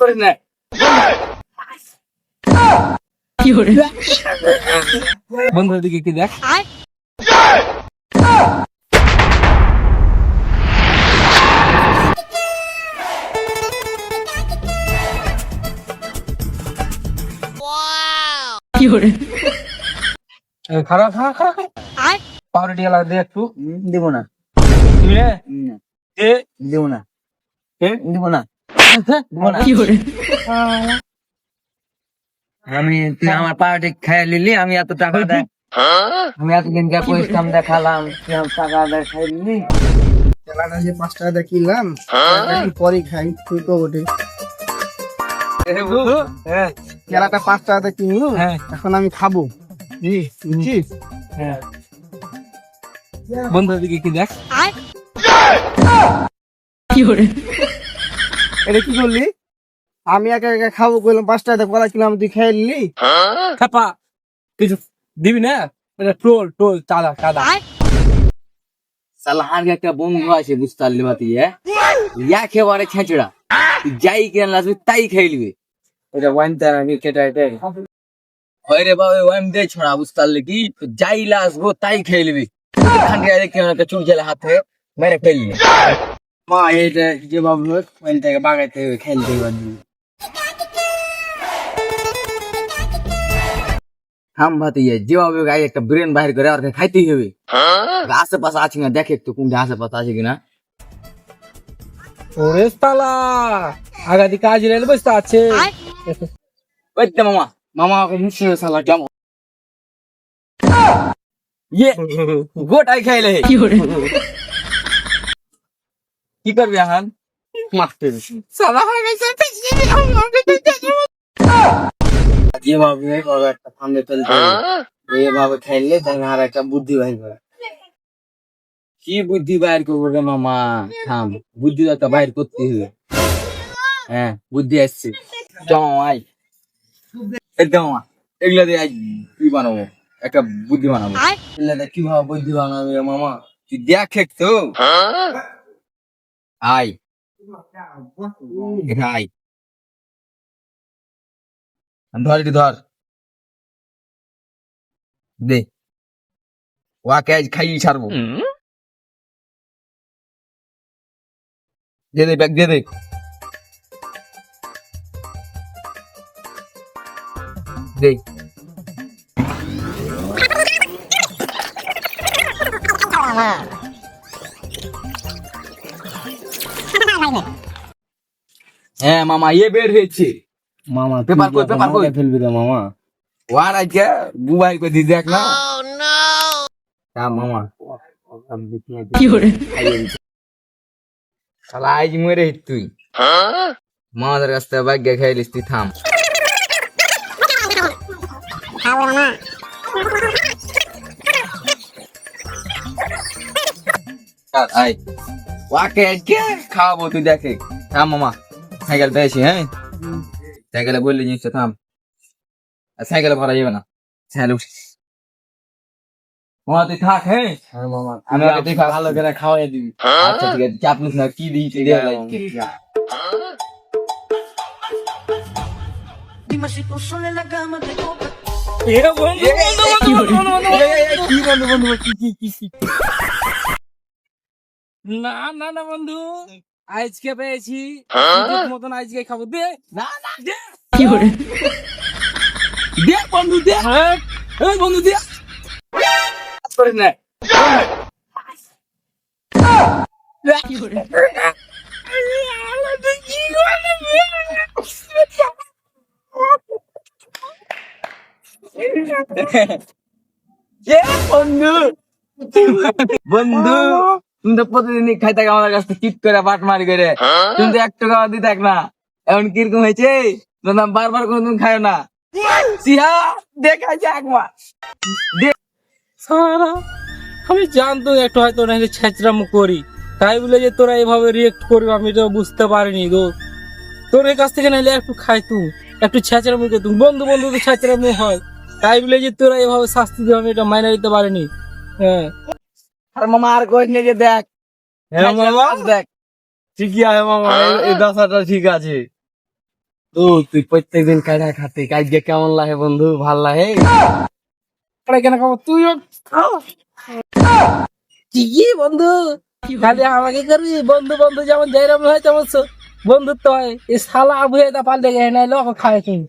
করিস না বন্ধুর দিকে কি দেখ? খারাপ খারাপ খারাপ পাউরুটি গেলা দে একটু। দিব না। দিবি না, দে। দিব না। এ? দিব না দিব না। আমি তুই আমার পাউরুটি খাইয়ে নিলি আমি এত টাকা দেয় আমি এতদিন কে পরিশ্রম দেখালাম তুই আমার টাকা দেয় নিলি। খেলাটা যে পাঁচ টাকা দিয়ে কিনলাম একটু পরেই খাই? তুই তো বটে। হ্যাঁ খেলাটা পাঁচ টাকাতে কিনলু হ্যাঁ। এখন আমি খাব। বুঝছিস হ্যাঁ। বন্ধুর দিকে কি দেখ? এটা কি করলি? আমি একা একা খাব বললাম পাঁচ টাকা কলা কিনলাম তুই খেয়ে নিলি? খাপা কিছু দিবি না? এটা টোল টোল চাঁদা চাঁদা। সালা একটা বন্ধু আছে বুঝতে পারলি বাতি ইয়া একেবারে ছেঁচড়া। যাই কেন আসবি তাই খাইলিবি এটা ওয়াইন তার আমি কেটে এটা হয় রে বাবা ওয়াইম দে ছড়া বুঝতে পারলি কি? যাই আসব তাই খান্ডি আরে কেন একটা চুল জেলে হাতে মেরে ফেললি। মা এটা যে বাবু ওয়াইন থেকে বাগাইতে হবে খেলতে পারবি। হাম ভাতে ইয়ে যেভাবে গাই একটা ব্রেন বাহির করে আর খাইতেই হবে। আশেপাশে আছে কিনা দেখে একটু কোনটা আশেপাশে আছে কিনা। ওরে তালা আগাদি কাজ রেল বসতে আছে। ওই মামা মামা ওকে মুছে সালা জম ইয়ে গোটাই খাইলে। কি করবি এখন? মারতে সালা হয়ে গেছে যেভাবে একটা ফান্দে ফেলতে হবে এভাবে খাইলে তাই আর একটা বুদ্ধি বাইর করে। কি বুদ্ধি বাইর করব রে মামা? থাম বুদ্ধি তো বাইর করতে হবে। হ্যাঁ বুদ্ধি আসছে। জমাই একদম এগুলা দিয়ে আজ কি বানাবো? একটা বুদ্ধি বানাবো। এগুলা কীভাবে বুদ্ধি বানাবে মামা? তুই দেখ তো আই এখানে আই ধর এটি ধর দে ওয়াকে আজ খাইয়ে ছাড়বো দে দে ব্যাগ দে দে দে হ্যাঁ মামা ইয়ে বের হয়েছে। মামা পেপার কই, পেপার কই? ফেলবি রে মামা। ওয়ার আজকে বুবাই করে দিয়ে দেখ না হ্যাঁ মামা শালা আজ মরে তুই। মামাদের কাছ থেকে ভাগ্য খাইলিস তুই থাম। আয়। ওয়াকে আজকে খাওয়াবো তুই দেখে। থাম মামা। সাইকেল পেয়েছি হ্যাঁ? সাইকেলে বললি জিনিসটা থাম। আর সাইকেলে ভরা যাবে না। সাইকেলে মামা তুই থাক হ্যাঁ? হ্যাঁ মামা আমি আমি ওকে দেখা- ভালো করে খাওয়াই দিবি। আচ্ছা ঠিক আছে। চাপ নিস কি দিয়েছি না না না বন্ধু। আজকে পেয়েছি মতন আজকে খাব। দে না না দে। দে বন্ধু দে। এই বন্ধু দে। করিস না। এ বন্ধু। বন্ধু। তুমি তো প্রতিদিনই খাই থাক আমাদের কাছ থেকে চিট করে বাট মারি করে। তুমি তো এক টাকা থাক না। এখন কীরকম হয়েছে? তোমরা বারবার করে তুমি খাও না। সিহা দেখাইছে একবার। সারা আমি জানতো একটু হয়তো নাকি ছেচরামো করি। তাই বলে যে তোরা এভাবে রিয়েক্ট করবি আমি তো বুঝতে পারিনি গো। তোর কাছ থেকে নাহলে একটু খাই তুই একটু ছেচরামো করতুম বন্ধু বন্ধু তো ছেচরামো হয়। তাই বলে যে তোরা এভাবে শাস্তি দেবে আমি এটা মাইনে নিতে পারিনি। হ্যাঁ। আর মামা আর কইস না যে দেখ। হ্যাঁ মামা? দেখ ঠিকই আছে মামা এই- দশাটা ঠিক আছে। তো তুই প্রত্যেকদিন কাটা খাতে কাজকে কেমন লাগে বন্ধু? ভালো লাগে? কেন খাব? তুইও কি বন্ধু। খালি আমাকে করবি? বন্ধু বন্ধু যেমন যেরকম হয় তেমন বন্ধুত্ব হয়। এই শালা আবু এটা পাল্টে গেছে নাই লোক খায় তুমি।